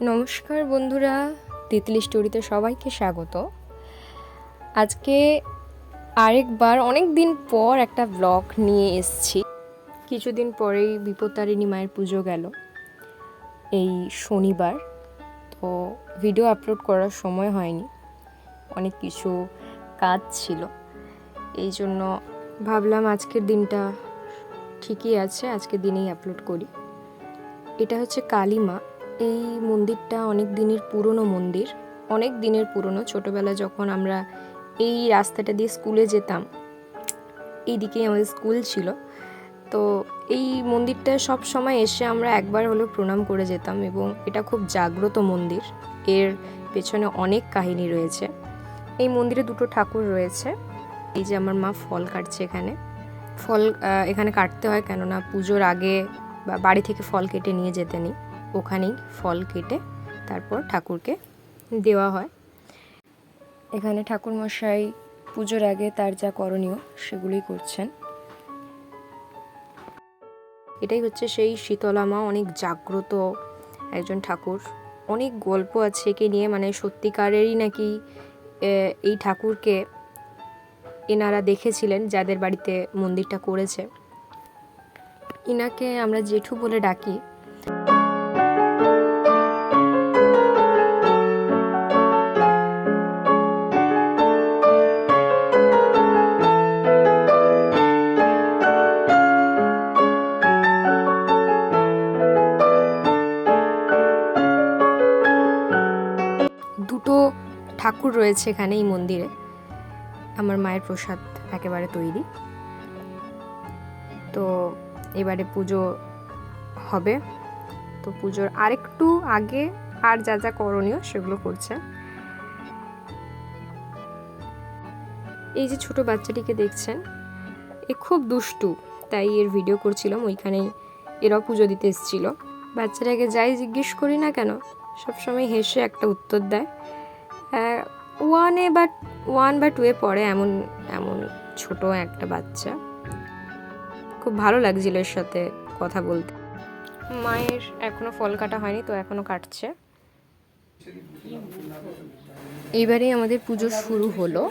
নমস্কার বন্ধুরা তিতলি স্টোরিতে সবাইকে স্বাগত। আজকে আরেকবার অনেক দিন পর একটা ব্লগ নিয়ে এসছি। কিছুদিন পরেই বিপত্তারিণী মায়ের পুজো গেল, এই শনিবার। তো ভিডিও আপলোড করার সময় হয়নি, অনেক কিছু কাজ ছিল। এই জন্য ভাবলাম আজকের দিনটা ঠিকই আছে, আজকের দিনেই আপলোড করি। এটা হচ্ছে কালীমা এই মন্দিরটা অনেক দিনের পুরনো মন্দির, অনেক দিনের পুরনো। ছোটোবেলায় যখন আমরা এই রাস্তাটা দিয়ে স্কুলে যেতাম এই দিকেই আমাদের স্কুল ছিল। তো এই মন্দিরটা সব সময় এসে আমরা একবার হলেও প্রণাম করে যেতাম এবং এটা খুব জাগ্রত মন্দির। এর পেছনে অনেক কাহিনী রয়েছে। এই মন্দিরে দুটো ঠাকুর রয়েছে। এই যে আমার মা ফল কাটছে এখানে। ফল এখানে কাটতে হয় কেননা পুজোর আগে বা বাড়ি থেকে ফল কেটে নিয়ে যেতে নেই। ওখানেই ফল কেটে তারপর ঠাকুরকে দেওয়া হয়। এখানে ঠাকুরমশাই পুজোর আগে তার যা করণীয় সেগুলোই করছেন। এটাই হচ্ছে সেই শীতলা মা অনেক জাগ্রত একজন ঠাকুর। অনেক গল্প আছে একে নিয়ে মানে সত্যিকারেরই নাকি এই ঠাকুরকে এনারা দেখেছিলেন যাদের বাড়িতে মন্দিরটা করেছে। ইনাকে আমরা জেঠু বলে ডাকি। ঠাকুর রয়েছে এখানে এই মন্দিরে। আমার মায়ের প্রসাদ একেবারে তৈরি। তো এবারে পুজো হবে। তো পুজোর আরেকটু আগে আর যা যা করণীয় সেগুলো করছে। এই যে ছোট বাচ্চাটিকে দেখছেন, এ খুব দুষ্টু, তাই এর ভিডিও করছিলাম, ওইখানেই এরাও পুজো দিতে এসেছিল। বাচ্চাটাকে যাই জিজ্ঞেস করি না কেন, সবসময় হেসে একটা উত্তর দেয়। ওয়ানে বা ওয়ান বা টুয়ে পড়ে এমন এমন ছোট একটা বাচ্চা। খুব ভালো লাগছিল এর সাথে কথা বলতে। মায়ের এখনও ফল কাটা হয়নি, তো এখনও কাটছে। এবারে আমাদের পুজো শুরু হলো।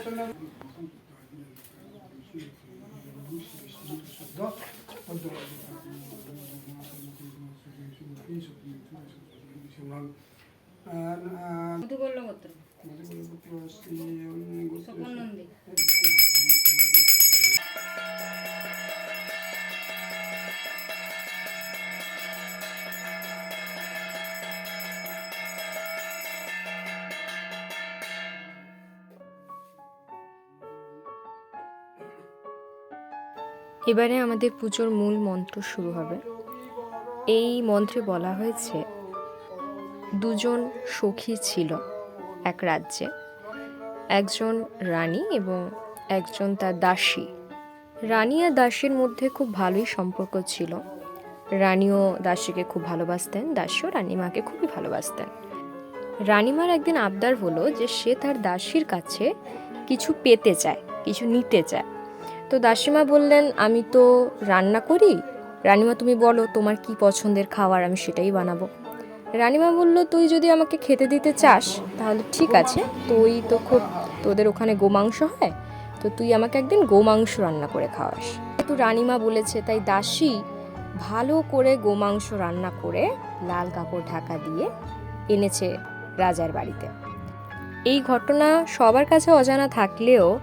এবারে আমাদের পুজোর মূল মন্ত্র শুরু হবে। এই মন্ত্রে বলা হয়েছে দুজন সখী ছিল। এক রাজ্যে। একজন রানী এবং একজন তার দাসী। রানী আর দাসীর মধ্যে খুব ভালোই সম্পর্ক ছিল। রানীও দাসীকে খুব ভালোবাসতেন দাসীও রানীমাকে খুবই ভালোবাসতেন। রানীমার একদিন আবদার হলো যে সে তার দাসীর কাছে কিছু পেতে চায়, কিছু নিতে চায়। তো দাসীমা বললেন, আমি তো রান্না করি। রানীমা তুমি বলো, তোমার কি পছন্দের খাবার? আমি সেটাই বানাবো। রানীমা বলল, তুই যদি আমাকে খেতে দিতে চাস, তাহলে ঠিক আছে। তুই তো খুব, তোদের ওখানে গোমাংস হয়, তো তুই আমাকে একদিন গোমাংস রান্না করে খাওয়াস। তো রানিমা বলেছে, তাই দাসী ভালো করে গোমাংস রান্না করে লাল কাপড় ঢাকা দিয়ে এনেছে রাজার বাড়িতে। এই ঘটনা সবার কাছে অজানা থাকলেও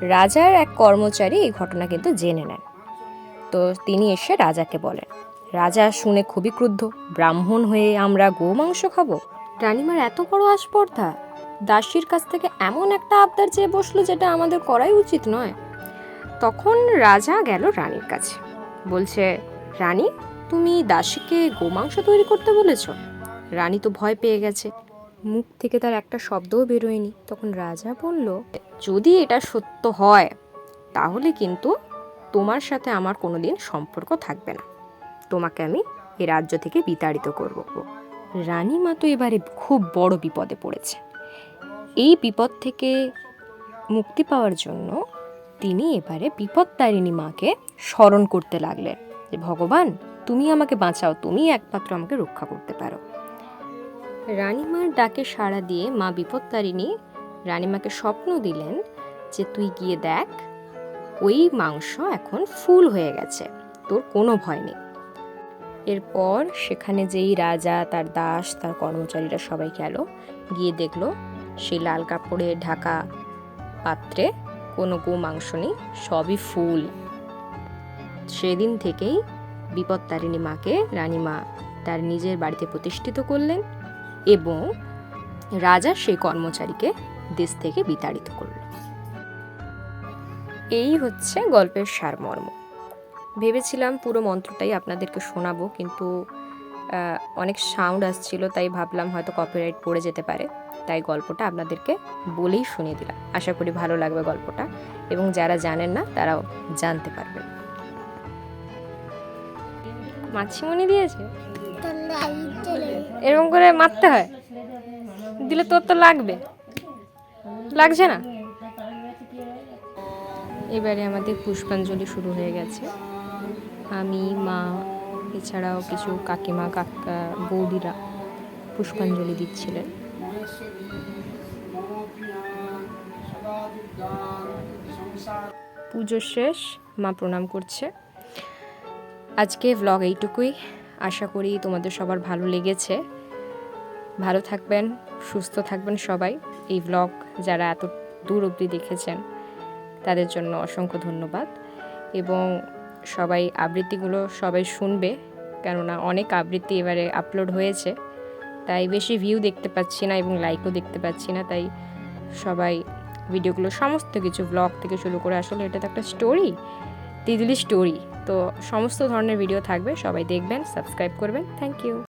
রাজার এক কর্মচারী এই ঘটনা কিন্তু জেনে নেন। তো তিনি এসে রাজাকে বলেন। রাজা শুনে খুবই ক্রুদ্ধ। ব্রাহ্মণ হয়ে আমরা গোমাংস খাব। রানীমার এত বড় আস্পর্ধা। দাসীর কাছ থেকে এমন একটা আবদার চেয়ে বসল যেটা আমাদের করাই উচিত নয়। তখন রাজা গেল রানীর কাছে। বলছে, রানী, তুমি দাসীকে গোমাংস তৈরি করতে বলেছ? রানী তো ভয় পেয়ে গেছে। মুখ থেকে তার একটা শব্দও বেরোয়নি। তখন রাজা বলল, যদি এটা সত্য হয়, তাহলে কিন্তু তোমার সাথে আমার কোনোদিন সম্পর্ক থাকবে না। তোমাকে আমি এ রাজ্য থেকে বিতাড়িত করব। রানীমা তো এবারে খুব বড় বিপদে পড়েছে। এই বিপদ থেকে মুক্তি পাওয়ার জন্য তিনি এবারে বিপত্তারিণী মাকে স্মরণ করতে লাগলেন যে, ভগবান, তুমি আমাকে বাঁচাও, তুমি একমাত্র আমাকে রক্ষা করতে পারো। রানীমার ডাকে সাড়া দিয়ে মা বিপত্তারিণী রানীমাকে স্বপ্ন দিলেন যে, তুই গিয়ে দেখ, ওই মাংস এখন ফুল হয়ে গেছে, তোর কোনো ভয় নেই। এরপর সেখানে যেই রাজা, তার দাস, তার কর্মচারীরা সবাই গেল। গিয়ে দেখল সেই লাল কাপড়ে ঢাকা পাত্রে কোনো গো মাংস নেই, সবই ফুল। সেদিন থেকেই বিপত্তারিণী মাকে রানীমা তার নিজের বাড়িতে প্রতিষ্ঠিত করলেন এবং রাজা সেই কর্মচারীকে দেশ থেকে বিতাড়িত করল এই হচ্ছে গল্পের সারমর্ম। ভেবেছিলাম পুরো মন্ত্রটাই আপনাদেরকে শোনাবো, কিন্তু অনেক সাউন্ড আসছিল, তাই ভাবলাম হয়তো কপিরাইট পড়ে যেতে পারে। তাই গল্পটা আপনাদেরকে বলেই শুনিয়ে দিলাম। আশা করি ভালো লাগবে গল্পটা, এবং যারা জানেন না, তারাও জানতে পারবেন। মাছিমণি দিয়েছে? এরকম করে মারতে হয়? দিলে তোর তো লাগবে। লাগছে না? এবারে আমাদের পুষ্পাঞ্জলি শুরু হয়ে গেছে। আমি, মা, এছাড়াও কিছু কাকিমা, কাকা, বৌদিরা পুষ্পাঞ্জলি দিচ্ছিলেন। পুজো শেষ, মা প্রণাম করছে। আজকে ভ্লগ এইটুকুই। আশা করি তোমাদের সবার ভালো লেগেছে। ভালো থাকবেন, সুস্থ থাকবেন সবাই। এই ভ্লগ যারা এত দূর অবধি দেখেছেন, তাদের জন্য অসংখ্য ধন্যবাদ। এবং সবাই আবৃত্তিগুলো সবাই শুনবে, কেননা অনেক আবৃত্তি এবারে আপলোড হয়েছে। তাই বেশি ভিউ দেখতে পাচ্ছি না এবং লাইকও দেখতে পাচ্ছি না, তাই সবাই ভিডিওগুলো সমস্ত কিছু ব্লগ থেকে শুরু করে আসলে এটা তো একটা স্টোরি তিদুলি স্টোরি তো সমস্ত ধরনের ভিডিও থাকবে, সবাই দেখবেন সাবস্ক্রাইব করবেন থ্যাংক ইউ